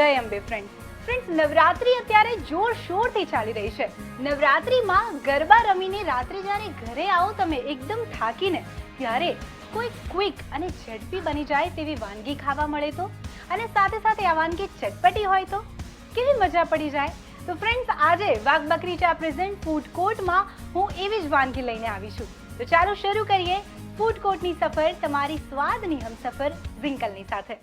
જય Ambe friend friends Navratri અત્યારે જોરશોરથી ચાલી રહી છે. નવરાત્રીમાં ગરબા રમીને રાત્રે જ્યારે ઘરે આવો તમે એકદમ થાકીને, ત્યારે કોઈ ક્વિક અને ઝડપી બની જાય તેવી વાનગી ખાવા મળે તો? અને સાથે સાથે આ વાનગી ચટપટી હોય તો? કેવી મજા પડી જાય? તો ફ્રેન્ડ્સ આજે વાઘ બકરી ચા પ્રેઝન્ટ ફૂડ કોર્ટમાં હું એવી જ વાનગી લઈને આવી છું. તો ચાલો શરૂ કરીએ. ફૂડ કોર્ટની સફર, તમારી સ્વાદની હમસફર ઝિંકલની સાથે.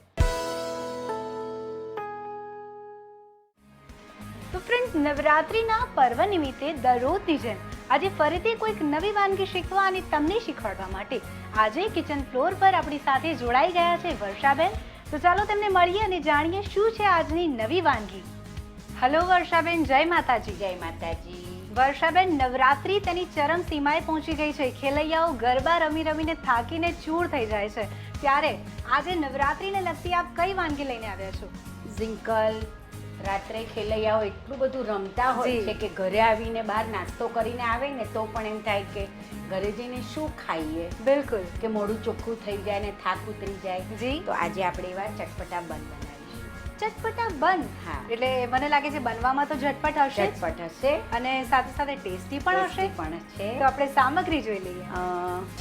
તો ફ્રેન્ડ્સ નવરાત્રિના પર્વ નિમિત્તે દરરોજની જેમ આજે ફરીથી કોઈક નવી વાનગી શીખવા અને તમને શીખવાડવા માટે આજે કિચન ફ્લોર પર આપણી સાથે જોડાઈ ગયા છે વર્ષાબેન. તો ચાલો તેમને મળીએ અને જાણીએ શું છે આજની નવી વાનગી. હલો વર્ષાબેન જય માતાજી. જય માતાજી. વર્ષાબેન નવરાત્રી તેની ચરમ સીમાએ પહોંચી ગઈ છે. ખેલૈયાઓ ગરબા રમી રમીને થાકીને ચૂર થઈ જાય છે. ત્યારે આજે નવરાત્રીને લગતી આપ કઈ વાનગી લઈને આવ્યા છો? ઝિંકલ રાત્રે ખેલૈયાઓ એટલું બધું રમતા હોય છે કે ઘરે આવીને બહાર નાસ્તો કરીને આવે ને તો પણ એમ થાય કે ઘરે જઈને શું ખાઈએ? બિલકુલ. કે મોઢું ચોખ્ખું થઈ જાય ને થાક ઉતરી જાય. તો આજે આપણે એવા ચટપટા બનાવીશું ચટપટા બન. હા. એટલે મને લાગે છે બનવામાં તો ઝટપટ હશે જ. ચટપટ હશે. અને સાથે સાથે ટેસ્ટી પણ હશે. પણ છે તો આપણે સામગ્રી જોઈ લઈએ.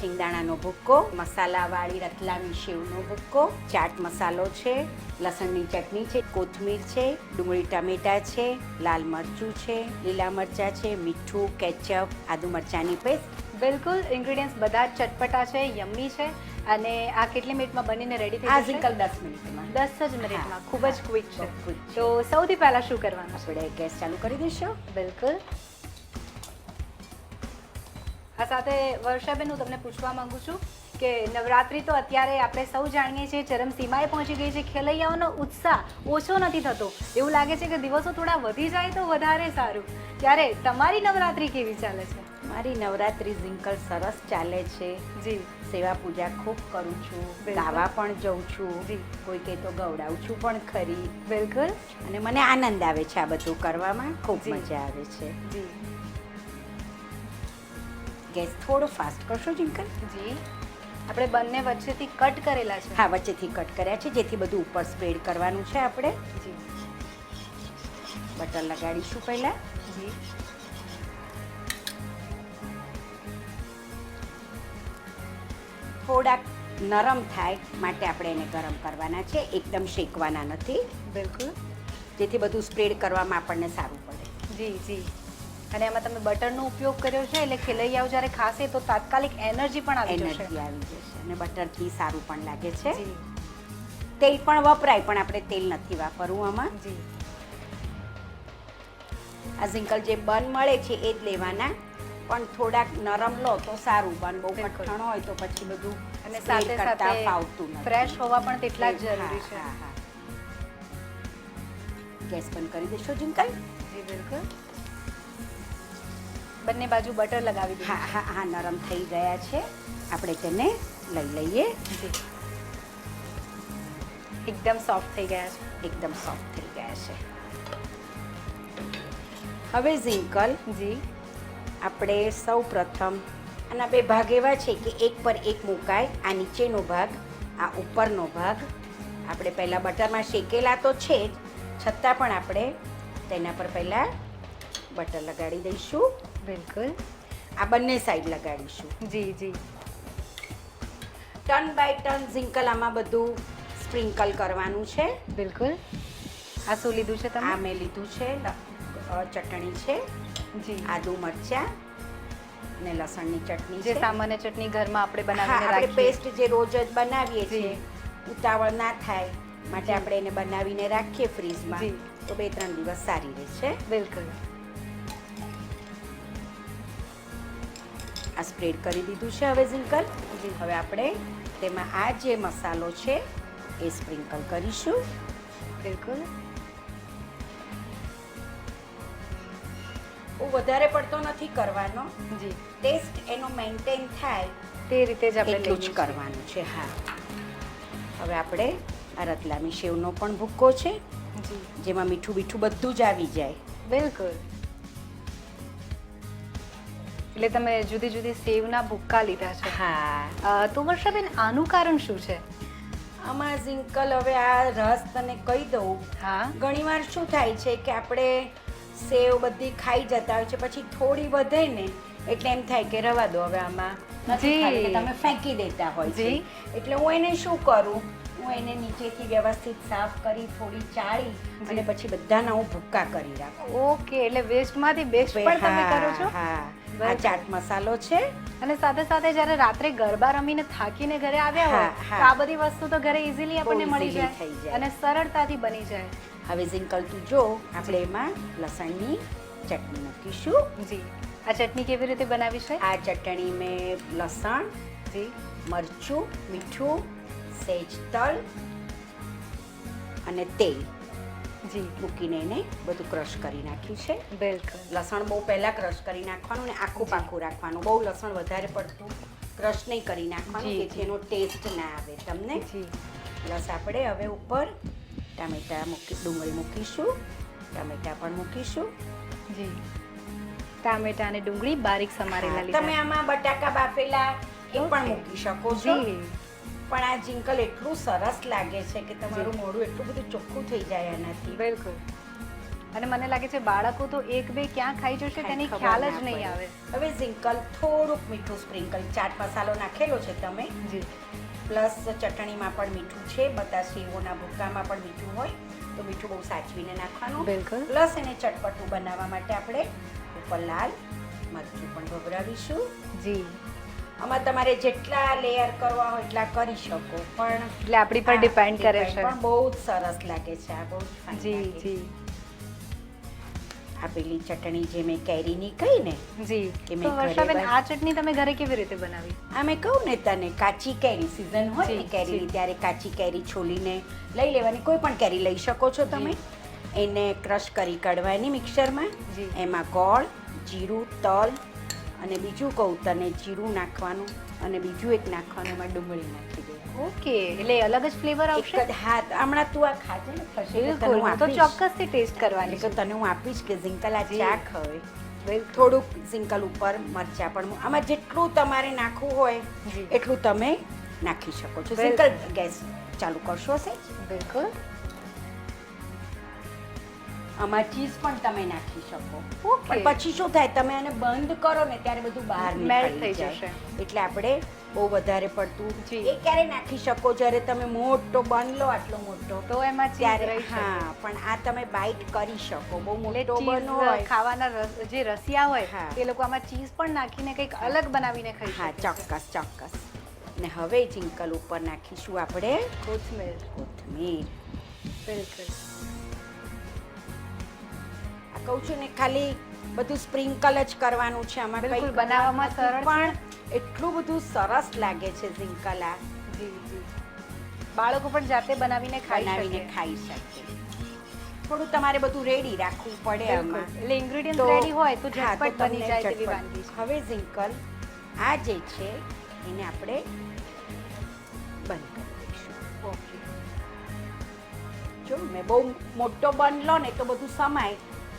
શિંગદાણાનો ભૂક્કો મસાલાવાળી રતલામી સેવનો ભૂક્કો ચાટ મસાલો છે લસણની ચટણી છે કોથમીર છે ડુંગળી ટમેટા છે લાલ મરચું છે લીલા મરચાં છે મીઠું કેચઅપ આદુ મરચાંની પેસ્ટ. બિલકુલ ઇન્ગ્રીડિયન્ટ્સ બધા ચટપટા છે યમ્મી છે. અને આ કેટલી મિનિટમાં બનીને રેડી થઈ આ ઝિંકલ દસ મિનિટમાં. દસ જ મિનિટમાં. ખૂબ જ ક્વિક છે. તો સૌથી પહેલા શું કરવાનું? આપણે ગેસ ચાલુ કરી દઈશું. બિલકુલ. આ સાથે વર્ષાબેન હું તમને પૂછવા માંગુ છું કે નવરાત્રિ તો અત્યારે આપણે સૌ જાણીએ છીએ ચરમસીમાએ પહોંચી ગઈ છે. ખેલૈયાઓનો ઉત્સાહ ઓછો નથી થતો. એવું લાગે છે કે દિવસો થોડા વધી જાય તો વધારે સારું. ત્યારે તમારી નવરાત્રિ કેવી ચાલે છે? મારી નવરાત્રિ ઝિંકલ સરસ ચાલે છે. જી. સેવા પૂજા ખૂબ કરું છું. ગાવા પણ જઉં છું. જી. કોઈ કે તો ગવડાવું છું પણ ખરી. બિલકુલ. અને મને આનંદ આવે છે આ બધું કરવામાં. ખૂબ મજા આવે છે. જી. ગેસ થોડો ફાસ્ટ કરશો જિંકલ જી. આપણે બંને વચ્ચેથી કટ કરેલા છે. હા વચ્ચેથી કટ કર્યા છે જેથી બધું ઉપર સ્પ્રેડ કરવાનું છે આપણે. બટર લગાડીશું પહેલા. જી. થોડાક નરમ થાય માટે આપણે એને ગરમ કરવાના છે એકદમ શેકવાના નથી. બિલકુલ. જેથી બધું સ્પ્રેડ કરવામાં આપણને સારું પડે. જી જી. અને એમાં તમે બટરનો ઉપયોગ કર્યો છે એટલે ખેલૈયાઓ જ્યારે ખાશે તો તાત્કાલિક એનર્જી પણ આવી જશે. એનર્જી આવી જશે અને બટરથી સારું પણ લાગે છે. તેલ પણ વપરાય પણ આપણે તેલ નથી વાપરવું આમાં. જી. આ ઝિંકલ જે બન મળે છે એ જ લેવાના. પણ થોડાક નરમ લો તો સારું બન બહુ. કઠણ હોય તો પછી બધું અને સાથે સાથે ફાવતું ફ્રેશ હોવા પણ તેટલા જ જરૂરી છે. ગેસ બંધ કરી દેશો જિંકલ જી બિલકુલ. બંને બાજુ બટર લગાવી દીધું હા હા હા નરમ થઈ ગયા છે. આપણે તેને લઈ લઈએ. એકદમ સોફ્ટ થઈ ગયા છે. એકદમ સોફ્ટ થઈ ગયા છે. હવે ઝિંકલ જી. આપણે સૌ પ્રથમ આના બે ભાગ એવા છે કે એક પર એક મુકાય આ નીચેનો ભાગ આ ઉપરનો ભાગ. આપણે પહેલાં બટરમાં શેકેલા તો છે જ છતાં પણ આપણે તેના પર પહેલાં બટર લગાડી દઈશું. બિલકુલ. આ બંને સાઈડ લગાડીશું. જી જી. ટર્ન બાય ટર્ન ઝિંકલ આમાં બધું સ્પ્રિંકલ કરવાનું છે. બિલકુલ. આ શું લીધું છે આ તમે મેં લીધું છે ચટણી છે જી. આદુ મરચાં ને લસણની ચટણી જે છે. સામાન્ય ચટણી ઘરમાં આપણે બનાવીને આપણે પેસ્ટ જે રોજ જ બનાવીએ છીએ ઉતાવળ ના થાય માટે આપણે એને બનાવીને રાખીએ ફ્રીજમાં તો બે ત્રણ દિવસ સારી રહેશે. બિલકુલ. આ સ્પ્રેડ કરી દીધું છે હવે ઝિંકલ. હવે આપણે તેમાં આ જે મસાલો છે એ સ્પ્રિંકલ કરીશું. બિલકુલ. બહુ વધારે પડતો નથી કરવાનો. જી. ટેસ્ટ એનો મેન્ટેન થાય તે રીતે જ આપણે એટલું જ કરવાનું છે હા. હવે આપણે આ રતલામી સેવનો પણ ભૂક્કો છે જી. જેમાં મીઠું મીઠું બધું જ આવી જાય. બિલકુલ. એટલે તમે જુદી જુદી સેવના ભૂક્કા લીધા છે. હા. તો વર્ષાબેન આનું કારણ શું છે? આમાં ઝિંકલ હવે આ રસ તને કહી દઉં. હા. ઘણીવાર શું થાય છે કે આપણે સેવ બધી ખાઈ જતા હોય છે પછી થોડી વધે ને એટલે એમ થાય કે રવા દો હવે આમાં. નથી તમે ફેંકી દેતા હોય છે. એટલે હું એને શું કરું? હું એને નીચેથી વ્યવસ્થિત સાફ કરી થોડી ચાળી. અને પછી બધાના હું ભૂક્કા કરી રાખું. ઓકે એટલે વેસ્ટમાંથી બેસ્ટ પણ તમે કરો છો? હા. આ ચાટ મસાલો છે. અને સાથે સાથે જ્યારે રાત્રે ગરબા રમીને થાકીને ઘરે આવ્યા હોય. તો આ બધી વસ્તુ તો ઘરે ઇઝીલી આપણને મળી જાય. અને સરળતાથી બની જાય. હવે ઝિંકલ તું જો આપણે એમાં લસણની ચટણી મૂકીશું. જી. આ ચટણી કેવી રીતે બનાવી છે? આ ચટણી મેં લસણ જી. મરચું મીઠું સેજ તલ અને તેલ. જી. મૂકીને એને બધું ક્રશ કરી નાખ્યું છે. બિલકુલ. લસણ બહુ પહેલાં ક્રશ કરી નાખવાનું ને આખું. પાકું રાખવાનું. બહુ લસણ વધારે પડતું ક્રશ નહીં કરી નાખવાનું જેથી એનો ટેસ્ટ ના આવે તમને. જી. પ્લસ આપણે હવે ઉપર ટામેટા મૂકી ડુંગળી મૂકીશું. ટામેટા પણ મૂકીશું. જી. ટામેટા અને ડુંગળી બારીક સમારેલા તમે આમાં બટાકા બાફેલા એ પણ મૂકી શકો છો. પણ આ જિંકલ એટલું સરસ લાગે છે કે તમારું મોઢું એટલું બધું ચોખ્ખું થઈ જાય એનાથી. બિલકુલ. અને મને લાગે છે બાળકો તો એક બે ક્યાં ખાઈ જશે તેની ખ્યાલ જ નહીં આવે. હવે ઝિંકલ થોડુંક મીઠું સ્પ્રિંકલ ચાટ મસાલો નાખેલો છે તમે. જી. પ્લસ ચટણીમાં પણ મીઠું છે બધા સેવોના ભૂક્કામાં પણ મીઠું હોય તો મીઠું બહુ સાચવીને નાખવાનું. બિલકુલ. પ્લસ એને ચટપટું બનાવવા માટે આપણે ઉપર લાલ મરચું પણ ભભરાવીશું જી. આમાં તમારે જેટલા લેયર કરવા હોય એટલા કરી શકો પણ એટલે આપણી પર ડિપેન્ડ કરે છે. પણ બહુ જ સરસ લાગે છે આ બહુ જી જી આ પેલી ચટણી જે મેં કેરીની કહી ને જી. કે મેં વર્ષાબેન આ ચટણી તમે ઘરે કેવી રીતે બનાવી? આ મેં કહું ને તને કાચી કેરી સિઝન હોય ને કેરીની ત્યારે કાચી કેરી છોલીને લઈ લેવાની કોઈ પણ કેરી લઈ શકો છો તમે. એને ક્રશ કરી કાઢવાની મિક્સરમાં એમાં ગોળ જીરું તલ અને બીજું કહું તને જીરું નાખવાનું અને બીજું એક નાખવાનું એમાં ડુંગળી નાખી દે. ઓકે એટલે અલગ જ ફ્લેવર આવશે? હા હમણાં તું આ ખાજે ને ખસે તો. ચોક્કસથી ટેસ્ટ કરવાની તો તને હું આપીશ કે ઝિંકલ આ. ચા ખવે થોડુંક ઝિંકલ ઉપર મરચાં પણ આમાં જેટલું તમારે નાખવું હોય એટલું તમે નાખી શકો છો. બિલકુલ. ગેસ ચાલુ કરશો હશે? બિલકુલ. આમાં ચીઝ પણ તમે નાખી શકો. પણ પછી શું થાય તમે આને બંધ કરો ને ત્યારે બધું બહાર મેલ્ટ થઈ જશે. એટલે આપણે બહુ વધારે પડતું. એ ક્યારે નાખી શકો? જ્યારે તમે મોટો બન લો આટલો મોટો તો એમાં ત્યારે હા પણ આ તમે બાઈટ કરી શકો. બહુ મોટો બનો હોય. ખાવાના રસ- જે રસિયા હોય હા. એ લોકો આમાં ચીઝ પણ નાખીને કંઈક અલગ બનાવીને ખાઈ હા ચોક્કસ ચોક્કસ. ને હવે જિંકલ ઉપર નાખીશું આપણે કોથમીર. કોથમીર. બિલકુલ. કહું છું ને ખાલી બધું સ્પ્રિંકલ જ કરવાનું છે કંઈ. બિલકુલ, બનાવવામાં સરળ પણ એટલું બધું સરસ લાગે છે ઝિંકલ જી જી. બાળકો પણ જાતે બનાવીને ખાઈ ખાઈ શકે. થોડું તમારે બધું રેડી રાખવું પડે આમાં. એટલે ઇન્ગ્રેડિયન્ટ રેડી હોય તો ઝટપટ બની જાય તેવી વાનગી હવે ઝિંકલ આ જે છે એને આપણે બંધ કરી દઈશું. ઓકે. જો મેં બહુ મોટો બન લો ને તો બધું સમાય.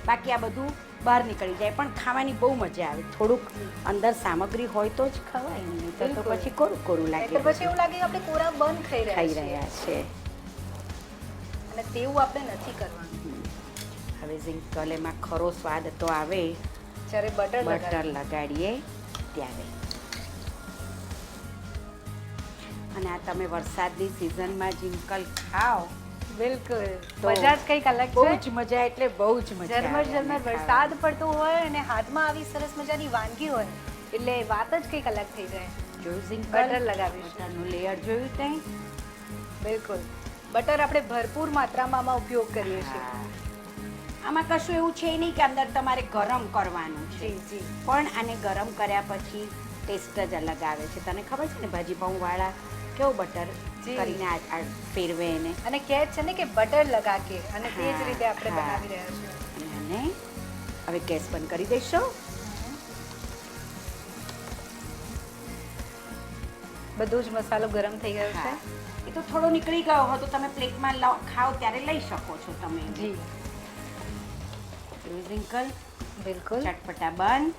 બાકી આ બધું બહાર નીકળી જાય. પણ ખાવાની બહુ મજા આવે. થોડુંક અંદર સામગ્રી હોય તો જ ખવાય. નહીં તો પછી કોરું કોરું લાગે પછી એવું લાગે આપણે કોરા બંધ ખાઈ રહ્યા ખાઈ રહ્યા છે. અને તેવું આપણે નથી કરવાનું. હવે ઝિંકલ એમાં ખરો સ્વાદ તો આવે. જ્યારે બટર બટર લગાડીએ. લગાડીએ ત્યારે. અને આ તમે વરસાદની સિઝનમાં જિંકલ ખાઓ. બિલકુલ. મજા જ કંઈક અલગ બહુ જ મજા એટલે બહુ જ મજા ઝરમર ઝરમર વરસાદ પડતો હોય અને હાથમાં આવી સરસ મજાની વાનગી હોય એટલે વાત જ કંઈક અલગ થઈ જાય. જોયું સિંગ બટર લગાવ્યું બટરનું લેયર જોયું તે? બિલકુલ. બટર આપણે ભરપૂર માત્રામાં આમાં ઉપયોગ કરીએ છીએ. આમાં કશું એવું છે નહીં કે અંદર તમારે ગરમ કરવાનું છે. જી પણ આને ગરમ કર્યા પછી ટેસ્ટ જ અલગ આવે છે. તને ખબર છે ને ભાજી પાઉં વાળા કેવું બટર. કરીને આ ફેરવે એને. અને કહે છે ને કે બટર લગા કે અને તે જ રીતે આપણે બનાવી રહ્યા છીએ. અને હવે ગેસ બંધ કરી દઈશું. બધો જ મસાલો ગરમ થઈ ગયો છે. એ તો થોડો નીકળી ગયો હોય તો તમે પ્લેટમાં લો- ખાઓ ત્યારે લઈ શકો છો તમે. જી. ઝિંકલ બિલકુલ. ચટપટા બંધ.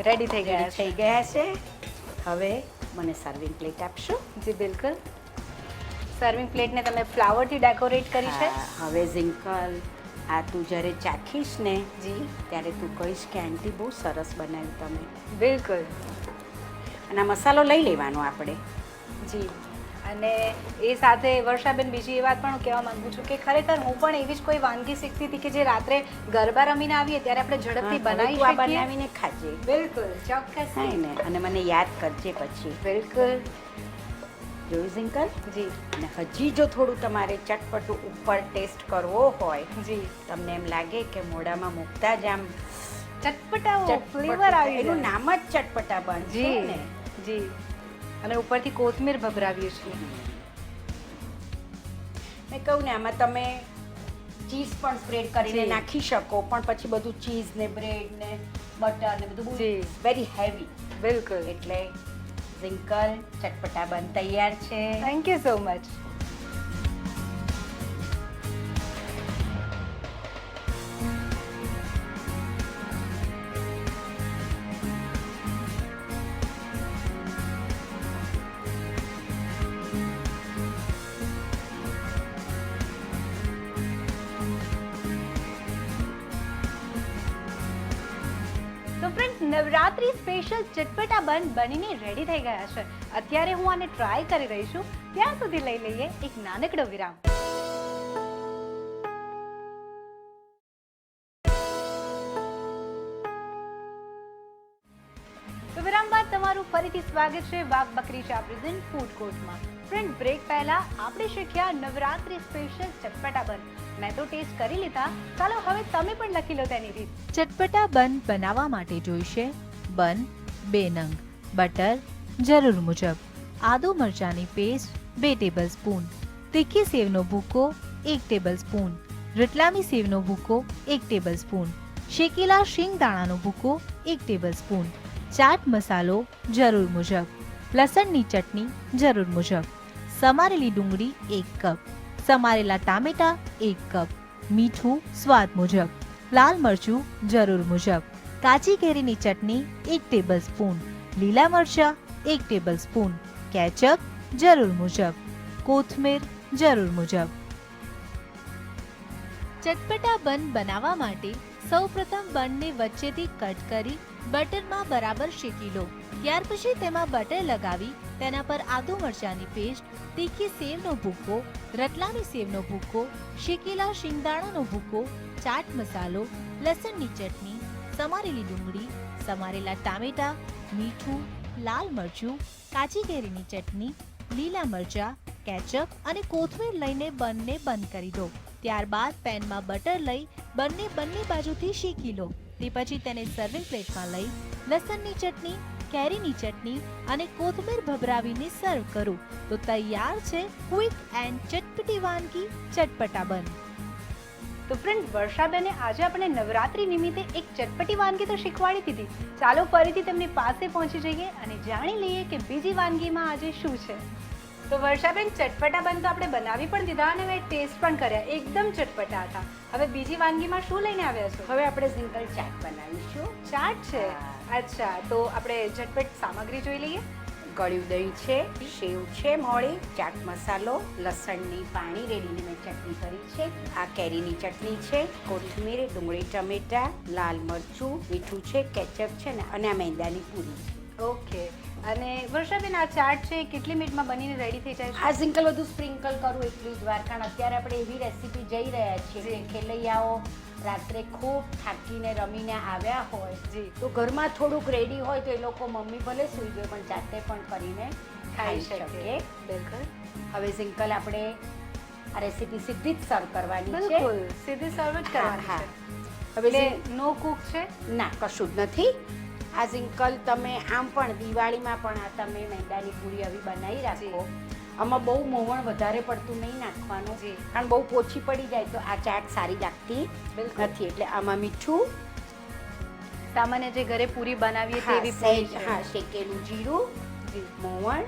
રેડી થઈ ગયા થઈ ગયા છે. હવે મને સર્વિંગ પ્લેટ આપશો. જી બિલકુલ. સર્વિંગ પ્લેટને તમે ફ્લાવરથી ડેકોરેટ કરી છે. હવે ઝિંકલ આ તું જ્યારે ચાખીશ ને જી. ત્યારે તું કહીશ કે આંટી બહુ સરસ બનાવ્યું તમે. બિલકુલ. અને આ મસાલો લઈ લેવાનો આપણે. જી. અને એ સાથે વર્ષાબેન બીજી એ વાત પણ હું કહેવા માંગુ છું કે ખરેખર હું પણ એવી જ કોઈ વાનગી શીખતી હતી કે જે રાત્રે ગરબા રમીને આવીએ ત્યારે આપણે ઝડપથી બનાવી બનાવીને ખાજે. બિલકુલ. ચોક્કસ. થાય ને અને મને યાદ કરજે પછી. બિલકુલ. જોયું ઝિંકલ જી. અને હજી જો થોડું તમારે ચટપટું ઉપર ટેસ્ટ કરવો હોય જી. તમને એમ લાગે કે મોઢામાં મૂકતા જ આમ ચટપટા ફ્લેવર આવી એનું નામ જ ચટપટા બન જી ને? જી. અને ઉપરથી કોથમીર ભભરાવીએ છીએ. મેં કહું ને આમાં તમે ચીઝ પણ સ્પ્રેડ કરીને નાખી શકો પણ પછી બધું ચીઝ ને બ્રેડ ને બટર ને બધું. વેરી હેવી બિલકુલ. એટલે ઝિંકલ ચટપટા બન તૈયાર છે. Thank you so much special ચટપટા bun બનીને રેડી થઈ ગયા છે. અત્યારે હું આને ટ્રાય કરી રહી છું. ત્યાં સુધી લઈ લઈએ એક નાનકડો વિરામ. તો વિરામ બાદ તમારું ફરીથી સ્વાગત છે વાઘ બકરી ચા પ્રેઝન્ટ ફૂડ કોર્ટમાં ફ્રેન્ડ બ્રેક પહેલા આપણે શીખ્યા નવરાત્રી સ્પેશિયલ ચટપટા બન. મેં તો ટેસ્ટ કરી લીધા. ચાલો હવે તમે પણ લખી લો તેની રીત. ચટપટા બન બનાવવા માટે જોઈશે બન બે નંગ બટર, જરૂર મુજબ, આદુ મરચાંની પેસ્ટ, બે ટેબલ સ્પૂન, તીખી સેવનો ભૂકો, એક ટેબલ સ્પૂન, રતલામી સેવનો ભૂકો, એક ટેબલ સ્પૂન, શેકેલા શીંગ દાણાનો ભૂકો, એક ટેબલ સ્પૂન, ચાટ મસાલો જરૂર મુજબ, લસણની ચટણી જરૂર મુજબ, સમારેલી ડુંગળી એક કપ, સમારેલા ટામેટા એક કપ, મીઠું સ્વાદ મુજબ, લાલ મરચું જરૂર મુજબ. કાચી કેરીની ચટણી એક ટેબલ સ્પૂન લીલા મરચાં એક ટેબલ સ્પૂન કેચઅપ જરૂર મુજબ, કોથમીર જરૂર મુજબ. ચટપટા બન બનાવવા માટે સૌપ્રથમ બનને વચ્ચેથી કટ કરી બટરમાં બરાબર શેકી લો. ત્યાર પછી તેમાં બટર લગાવી, તેના પર આદુ મરચાંની પેસ્ટ, તીખી સેવનો ભૂકો, રતલામી સેવનો ભૂકો, શેકેલા શિંગદાણાનો ભૂકો, ચાટ મસાલો, લસણની ચટણી સમારેલી ડુંગળી, સમારેલા ટામેટા, મીઠું, લાલ મરચું, કાચી કેરીની ચટણી, લીલા મરચાં, કેચઅપ અને કોથમીર લઈને બંને બંધ કરી દો. ત્યારબાદ પેનમાં બટર લઈ બંને બંને બાજુથી શેકી લો. તે પછી તેને સર્વિંગ પ્લેટમાં લઈ લસણની ચટણી, કેરીની ચટણી અને કોથમીર ભભરાવીને સર્વ કરો. તો તૈયાર છે ક્વિક એન્ડ ચટપટી વાનગી ચટપટા બન. તો ફ્રેન્ડ વર્ષાબેને આજે આપણે નવરાત્રી નિમિત્તે એક ચટપટી વાનગી તો શીખવાડી દીધી. ચાલો ફરીથી તેમની પાસે પહોંચી જઈએ અને જાણી લઈએ કે બીજી વાનગીમાં આજે શું છે. તો વર્ષાબેન ચટપટા બન તો આપણે બનાવી પણ દીધા અને મેં ટેસ્ટ પણ કર્યા. એકદમ ચટપટા હતા. હવે બીજી વાનગીમાં શું લઈને આવ્યા છો? હવે આપણે ઝિંકલ ચાટ બનાવીશું. ચાટ છે? અચ્છા તો આપણે ઝટપટ સામગ્રી જોઈ લઈએ. ગળ્યું દહીં છે સેવ છે મોળી ચાટ મસાલો લસણની પાણી રેડીને મેં ચટણી કરી છે. આ કેરીની ચટણી છે કોથમીર ડુંગળી ટમેટા લાલ મરચું મીઠું છે કેચઅપ છે ને અને આ મેંદાની પૂરી છે. ઓકે. અને વર્ષાબેન આ ચાટ છે કેટલી મિનિટમાં બનીને રેડી થઈ જાય? આ સિંકલ બધું સ્પ્રિંકલ કરું એટલું જ વાર કારણ અત્યારે આપણે એવી રેસીપી જઈ રહ્યા છીએ કે ખેલૈયાઓ રાત્રે ખૂબ થાકીને રમીને આવ્યા હોય. જે. તો ઘરમાં થોડુંક રેડી હોય તો એ લોકો મમ્મી ભલે સૂઈ ગયો પણ જાતે પણ કરીને ખાઈ શકે. બિલકુલ. હવે સિંકલ આપણે આ રેસીપી સીધી જ સર્વ કરવાની છે. બિલકુલ. સીધી સર્વ જ કરવાની હા. છે. હવે નો કુક છે? ના કશું જ નથી. આ ઝિંકલ તમે આમ પણ દિવાળીમાં પણ આ તમે મેંદાની પૂરી આવી બનાવી રાખો. આમાં બહુ મોવણ વધારે પડતું નહીં નાખવાનું. છે કારણ બહુ પોછી પડી જાય તો આ ચાટ સારી લાગતી નથી. એટલે આમાં મીઠું. સામાન્ય જે ઘરે પૂરી બનાવીએ તેવી હા શેકેલું જીરું મોવણ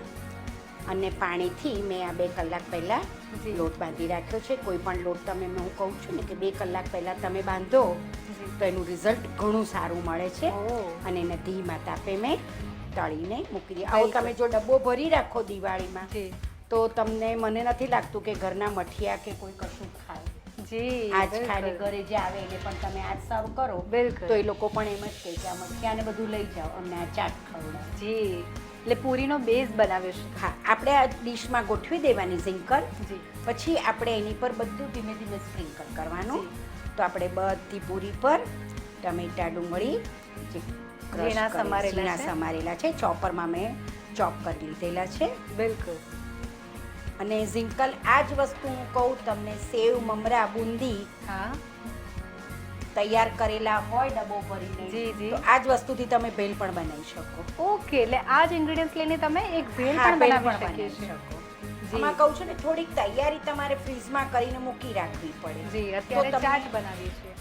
અને પાણીથી મેં આ બે કલાક પહેલાં. લોટ બાંધી રાખ્યો છે. કોઈ પણ લોટ તમે હું કહું છું ને કે બે કલાક પહેલાં તમે બાંધો તો એનું રિઝલ્ટ ઘણું સારું મળે છે. અને એને ધીમા તાપે મેં તળીને મૂકી દઈએ આવો તમે જો ડબ્બો ભરી રાખો દિવાળીમાં. તો તમને મને નથી લાગતું કે ઘરના મઠિયા કે કોઈ કશું ખાય? જી આજ ખાઈને ઘરે જે આવે એને પણ તમે આજ સર્વ કરો. બિલકુલ. તો એ લોકો પણ એમ જ કહે કે આ મઠિયાને બધું લઈ જાઓ અમને આ ચાટ ખવડાવો. જી એટલે પૂરીનો બેઝ બનાવ્યો છે. હા આપણે આ ડીશમાં ગોઠવી દેવાની ઝીંકર. જી. પછી આપણે એની પર બધું ધીમે ધીમે સ્પ્રિંકલ કરવાનું. તો આપણે બધી પૂરી પર ટમેટા ડુંગળી જે ઝીણા સમારેલા છે. સમારેલા છે. ચોપરમાં મેં ચોપ કરી લીધેલા છે. બિલકુલ. અને ઝિંકલ આ જ વસ્તુ હું કહું તમને સેવ મમરા બુંદી હા. તૈયાર કરેલા હોય ડબ્બો ભરીને જી, જી. તો આ જ વસ્તુથી તમે ભેલ પણ બનાવી શકો. ઓકે એટલે આ જ ઇન્ગ્રેડિયન્ટ્સ લઈને તમે એક ભેલ પણ બનાવી શકો. આમાં કહું છું ને થોડીક તૈયારી તમારે ફ્રીઝમાં કરીને મૂકી રાખવી પડે. જી અત્યારે ચાટ બનાવીએ છીએ.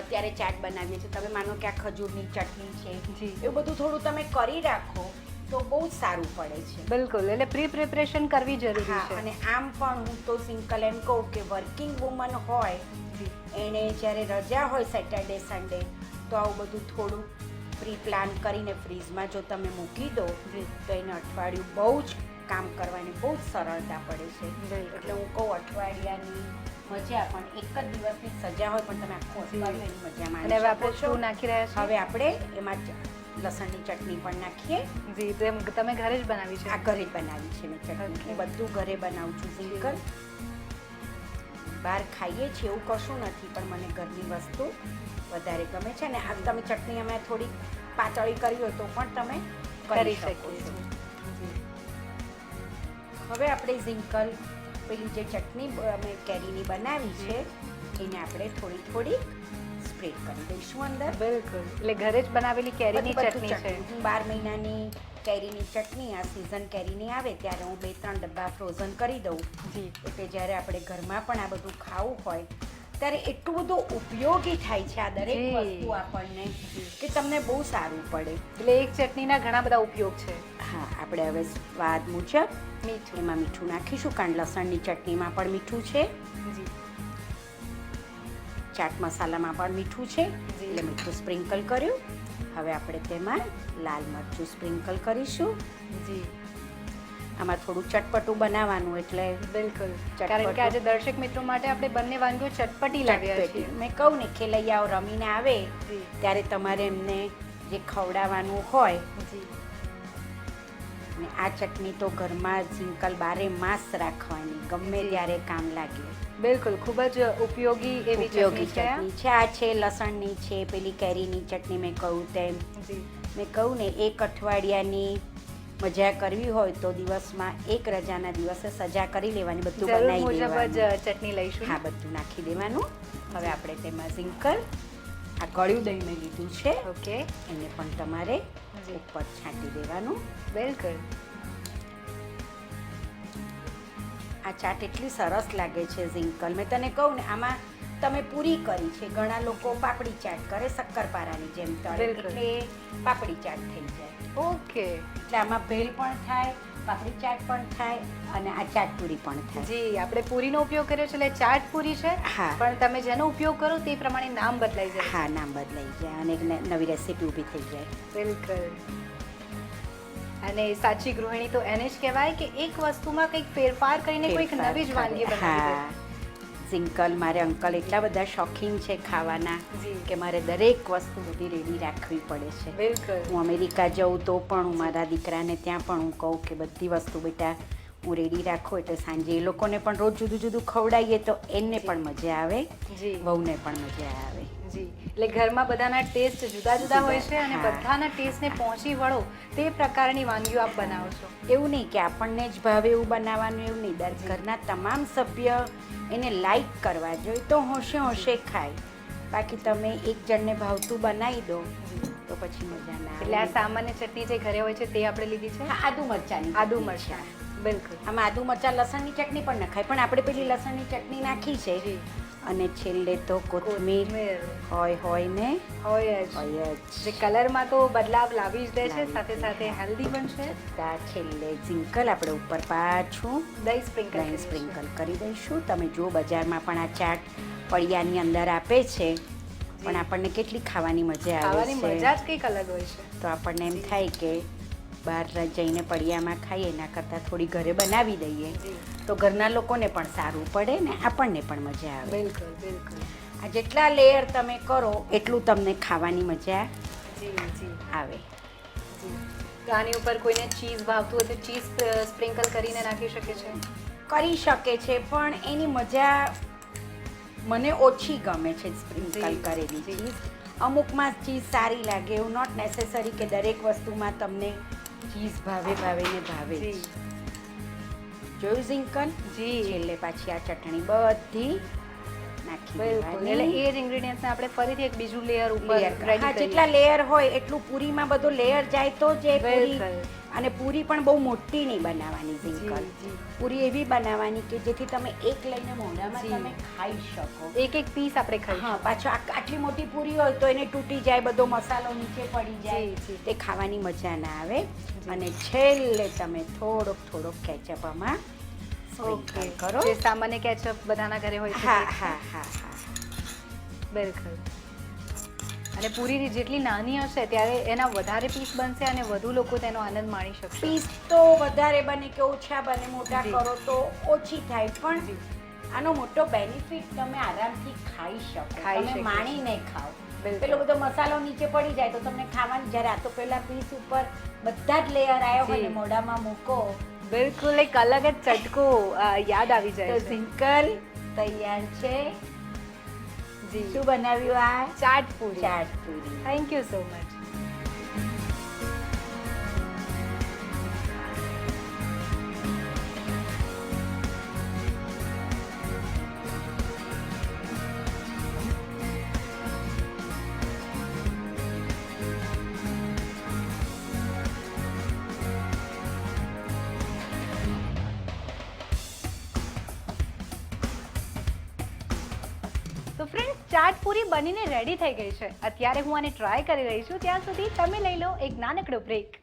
અત્યારે ચાટ બનાવીએ છીએ. તમે માનો કે આ ખજૂરની ચટણી છે. એવું બધું થોડું તમે કરી રાખો. તો બહુ જ સારું પડે છે. બિલકુલ એટલે પ્રી પ્રિપરેશન કરવી જરૂરી છે. અને આમ પણ હું તો સિંકલ એમ કહું કે વર્કિંગ વુમન હોય એને જ્યારે રજા હોય સેટરડે સન્ડે તો આવું બધું થોડું પ્રી પ્લાન કરીને ફ્રીજમાં જો તમે મૂકી દો તો એને અઠવાડિયું બહુ જ કામ કરવાની બહુ જ સરળતા પડે છે. એટલે હું કહું અઠવાડિયાની મજા પણ એક જ દિવસની સજા હોય પણ તમે આખું. અઠવાડિયું એની મજા માણી હવે આપણે શું નાખી રહ્યા છીએ. હવે આપણે એમાં લસણની ચટણી પણ નાખીએ. જી તો એમ તમે ઘરે જ બનાવી છે? આ ઘરે જ બનાવી છે મેં ચટણી. હું બધું ઘરે બનાવું છું સિંકલ બહાર ખાઈએ છીએ એવું કશું નથી પણ મને ઘરની વસ્તુ વધારે ગમે છે ને આ તમે ચટણી અમે થોડી પાતળી કરી હોય તો પણ તમે કરી કરી શકો છો. હવે આપણે ઝિંકલ પેલી જે ચટણી અમે કેરીની બનાવી છે એને આપણે થોડી થોડી સ્પ્રેડ કરી દઈશું અંદર. બિલકુલ. એટલે ઘરે જ બનાવેલી કેરીની ચટણી છે. હું બાર મહિનાની કેરીની ચટણી આ સિઝન કેરીની આવે ત્યારે હું બે ત્રણ ડબ્બા ફ્રોઝન કરી દઉં. જી. એટલે જ્યારે આપણે ઘરમાં પણ આ બધું ખાવું હોય ત્યારે એટલું બધું ઉપયોગી થાય છે આ દરેક વસ્તુ આપણને કે તમને બહુ સારું પડે. એટલે એક ચટણીના ઘણા બધા ઉપયોગ છે. હા આપણે હવે સ્વાદ મુજબ મીઠું. એમાં મીઠું નાખીશું. કારણ લસણની ચટણીમાં પણ મીઠું છે. જી. ચાટ મસાલામાં પણ મીઠું છે. એટલે મીઠું સ્પ્રિંકલ કર્યું. હવે આપણે તેમાં લાલ મરચું સ્પ્રિંકલ કરીશું. જી. આમાં થોડું ચટપટું બનાવવાનું એટલે બિલકુલ. ચટપટું. કારણ કે આજે દર્શક મિત્રો માટે આપણે બંને વાનગીઓ ચટપટી લાવ્યા છે. મેં કહું ને ખેલૈયાઓ રમીને આવે ત્યારે તમારે એમને જે ખવડાવવાનું હોય જી. ને આ ચટણી તો ઘરમાં સિંકલ બારે માસ રાખવાની ગમે ત્યારે કામ લાગે. બિલકુલ ખૂબ જ ઉપયોગી એવી ઉપયોગી ચટણી છે. આ. છે લસણની છે પેલી કેરીની ચટણી મેં કહું તેમ. મેં કહું ને એક અઠવાડિયાની મજા કરવી હોય તો દિવસમાં એક રજાના દિવસે સજા કરી લેવાની બધું બનાવી મુજબ જ દેવાનું. ચટણી લઈશું. હા બધું નાખી દેવાનું. હવે આપણે તેમાં ઝિંકલ આ ગળ્યું દહીં મેં લીધું છે. ઓકે. એને પણ તમારે ઉપર છાંટી દેવાનું. બિલકુલ. આ ચાટ એટલી સરસ લાગે છે ઝિંકલ. મેં તને કહું ને આમાં તમે પૂરી કરી છે. ઘણા લોકો પાપડી ચાટ કરે શક્કરપારાની જેમ તળે એટલે પાપડી ચાટ થઈ જાય. ઓકે. એટલે આમાં ભેલ પણ થાય પાપડી ચાટ પણ થાય અને આ ચાટ પૂરી પણ થાય. જી આપણે પૂરીનો ઉપયોગ કર્યો છે એટલે ચાટ પૂરી છે. હા. પણ તમે જેનો ઉપયોગ કરો તે પ્રમાણે નામ બદલાઈ જાય. હા નામ બદલાઈ જાય અને નવી રેસીપી ઊભી થઈ જાય. બિલકુલ. અને સાચી ગૃહિણી તો એને જ કહેવાય કે એક વસ્તુમાં કંઈક ફેરફાર કરીને કોઈક નવી જ. વાનગી બનાવી સિંકલ મારે અંકલ એટલા બધા શોખીન છે ખાવાના કે મારે દરેક વસ્તુ બધી રેડી રાખવી પડે છે. બિલકુલ. હું અમેરિકા જાઉં તો પણ હું મારા દીકરાને ત્યાં પણ હું કહું કે બધી વસ્તુ બેટા હું રેડી રાખું એટલે સાંજે એ લોકોને પણ રોજ જુદું જુદું ખવડાવીએ તો એને પણ મજા આવે વહુને પણ મજા આવે. જી. એટલે ઘરમાં બધાના ટેસ્ટ જુદા જુદા હોય છે અને બધાના ટેસ્ટને પહોંચી વળો તે પ્રકારની વાનગીઓ આપ બનાવો છો. એવું નહીં કે આપણને જ ભાવે એવું બનાવવાનું એવું નહીં. દર ઘરના તમામ સભ્ય એને લાઈક કરવા જોઈએ તો હોંશે હોંશે ખાય. બાકી તમે એક જણને ભાવતું બનાવી દો તો પછી મજા ના એટલે આ સામાન્ય ચટણી જે ઘરે હોય છે તે આપણે લીધી છે? આદુ મરચાની આદુ મરચાં. બિલકુલ. આમાં આદુ મરચાં લસણની ચટણી પણ નખાય. પણ આપણે પેલી લસણની ચટણી નાખી છે. અને છેલ્લે તો કોથમીર. હોય હોય ને? હોય જ. હોય જે. કલરમાં તો બદલાવ લાવી જ દે છે સાથે સાથે હેલ્ધી પણ છે. તા છેલ્લે ઝીંકલ આપણે ઉપર પાછું દહીં સ્પ્રિંકલ દહીં સ્પ્રિંકલ કરી દઈશું. તમે જો બજારમાં પણ આ ચાટ પડિયાની અંદર આપે છે. પણ આપણને કેટલી ખાવાની મજા આવે ખાવાની મજા જ કંઈક અલગ હોય છે. તો આપણને એમ થાય કે બહાર જઈને પડિયામાં ખાઈએ એના કરતાં થોડી ઘરે બનાવી દઈએ. તો ઘરના લોકોને પણ સારું પડે ને આપણને પણ મજા આવે. બિલકુલ બિલકુલ. આ જેટલા લેયર તમે કરો એટલું તમને ખાવાની મજા આવે. તો આની ઉપર કોઈને ચીઝ ભાવતું હોય તો ચીઝ સ્પ્રિંકલ કરીને નાખી શકે છે? કરી શકે છે પણ એની મજા મને ઓછી ગમે છે સ્પ્રિંકલ કરેલી. ચીઝ અમુકમાં ચીઝ સારી લાગે એવું નોટ નેસેસરી કે દરેક વસ્તુમાં તમને ચીઝ ભાવે ભાવે ને ભાવે જોયું ઝિંકલ જી. એટલે પાછી આ ચટણી બધી નાખી બિલકુલ. એટલે એ જ ઇન્ગ્રેડિયન્ટ્સને આપણે ફરીથી એક બીજું લેયર ઉપર હા જેટલા લેયર હોય એટલું પૂરીમાં બધો લેયર જાય તો જે પૂરી અને પૂરી પણ બહુ મોટી નહીં બનાવવાની જી. પૂરી એવી બનાવવાની કે જેથી તમે એક લઈને મોઢામાં તમે ખાઈ શકો. એક એક પીસ આપણે ખાઈ હા પાછો આટલી મોટી પૂરી હોય તો એને તૂટી જાય બધો મસાલો નીચે પડી જાય. તે ખાવાની મજા ના આવે. અને છેલ્લે તમે થોડોક થોડોક કેચઅપ આમાં ઓકે કરો. જે સામાન્ય કેચઅપ બધાના ઘરે હોય છે હા હા બિલકુલ. અને પૂરી જેટલી નાની હશે ત્યારે એના વધારે પીસ બનશે અને વધુ લોકો તેનો આનંદ માણી શકશે. પીસ તો વધારે બને કે ઓછા બને મોટા કરો તો ઓછી થાય. પણ આનો મોટો બેનિફિટ તમે આરામથી ખાઈ શકો. ખાઈ તમે. માણીને ખાઓ. પેલો બધો મસાલો નીચે પડી જાય તો તમને ખાવાની જ્યારે આ તો પેલા પીસ ઉપર બધા જ લેયર આવ્યો હોય મોઢામાં મૂકો બિલકુલ એક અલગ જ ચટકો યાદ આવી જાય તો સિંકલ તૈયાર છે. જી. શું બનાવ્યું આ? Chaat puri. Chaat puri. Thank you so much બનીને રેડી થઈ ગઈ છે. અત્યારે હું આને ટ્રાય કરી રહી છું. ત્યાં સુધી તમે લઈ લો એક નાનકડો બ્રેક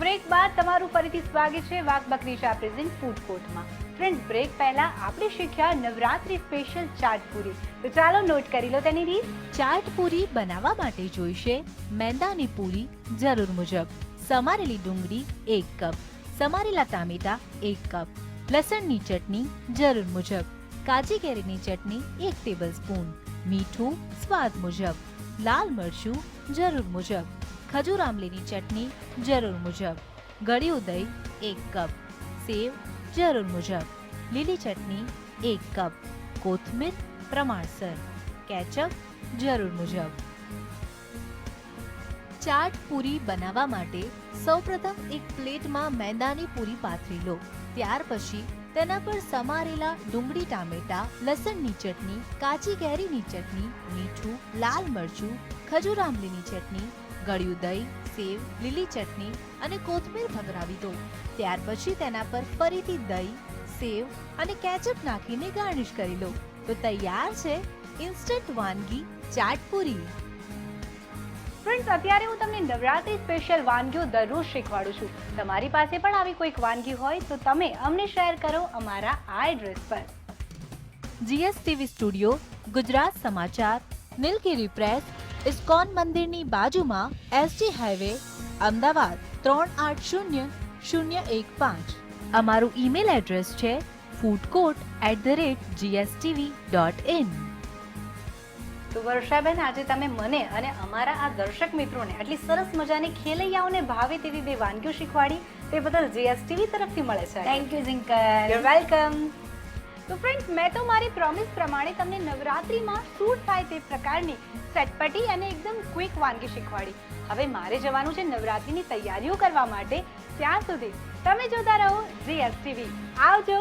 બ્રેક બાદ તમારું ફરીથી સ્વાગત છે વાઘ બકરી ચા પ્રેઝન્ટ ફૂડ કોર્ટમાં ફ્રેન્ડ બ્રેક પહેલા આપણે શીખ્યા નવરાત્રી સ્પેશિયલ ચાટ પૂરી. તો ચાલો નોટ કરી લો તેની રીત. ચાટ પૂરી બનાવવા માટે જોઈશે મેંદાની પૂરી જરૂર મુજબ, સમારેલી ડુંગળી એક કપ સમારેલા ટામેટા એક કપ, લસણની ચટણી જરૂર મુજબ કાજી કેરીની ચટણી એક ટેબલ સ્પૂન મીઠું સ્વાદ મુજબ, લાલ મરચું જરૂર મુજબ, ખજૂર આમલીની ચટણી જરૂર મુજબ ગળ્યું દહીં એક કપ, સેવ જરૂર મુજબ, લીલી ચટણી એક કપ, કોથમીર પ્રમાણસર, કેચઅપ જરૂર મુજબ. ચાટ પૂરી બનાવવા માટે સૌપ્રથમ એક પ્લેટમાં મેંદાની પૂરી પાથરી લો. ત્યાર પછી તેના પર સમારેલા ડુંગળી ટામેટા, લસણની ચટણી, કાચી કેરીની ચટણી, મીઠું, લાલ મરચું, ખજૂર આંબલીની ચટણી, ગળ્યું દહીં, સેવ, લીલી ચટણી અને કોથમીર ભગરાવી દો. ત્યાર પછી તેના પર ફરીથી દહીં, સેવ અને કેચઅપ નાખીને ગાર્નિશ કરી લો. તો તૈયાર છે ઇન્સ્ટન્ટ વાનગી ચાટ પૂરી. ફ્રેન્ડ્સ અત્યારે હું તમને નવરાત્રી સ્પેશિયલ વાનગીઓ દરરોજ શીખવાડું છું. તમારી પાસે પણ આવી કોઈક વાનગી હોય તો તમે અમને શેર કરો અમારા આ એડ્રેસ પર. જીએસટીવી સ્ટુડિયો ગુજરાત સમાચાર નીલગીરી પ્રેસ ઇસ્કોન મંદિરની બાજુમાં એસજી હાઈવે અમદાવાદ ત્રણ આઠ શૂન્ય શૂન્ય એક પાંચ. અમારું ઈમેલ એડ્રેસ છે food court at the rate GSTV dot in તો વર્ષાબેન આજે તમે મને અને અમારા આ દર્શક મિત્રોને આટલી સરસ મજાની ખેલૈયાઓને ભાવે તેવી બે વાનગીઓ શીખવાડી તે બદલ જીએસટીવી તરફથી મળે છે. થેન્ક યુ યુ વેલકમ તો ફ્રેન્ડ્સ મેં તો મારી પ્રોમિસ પ્રમાણે તમને નવરાત્રિમાં સૂટ થાય તે પ્રકારની ચટપટી અને એકદમ ક્વિક વાનગી શીખવાડી. હવે મારે જવાનું છે નવરાત્રિની તૈયારીઓ કરવા માટે. ત્યાં સુધી તમે જોતા રહો જીએસટીવી. આવજો.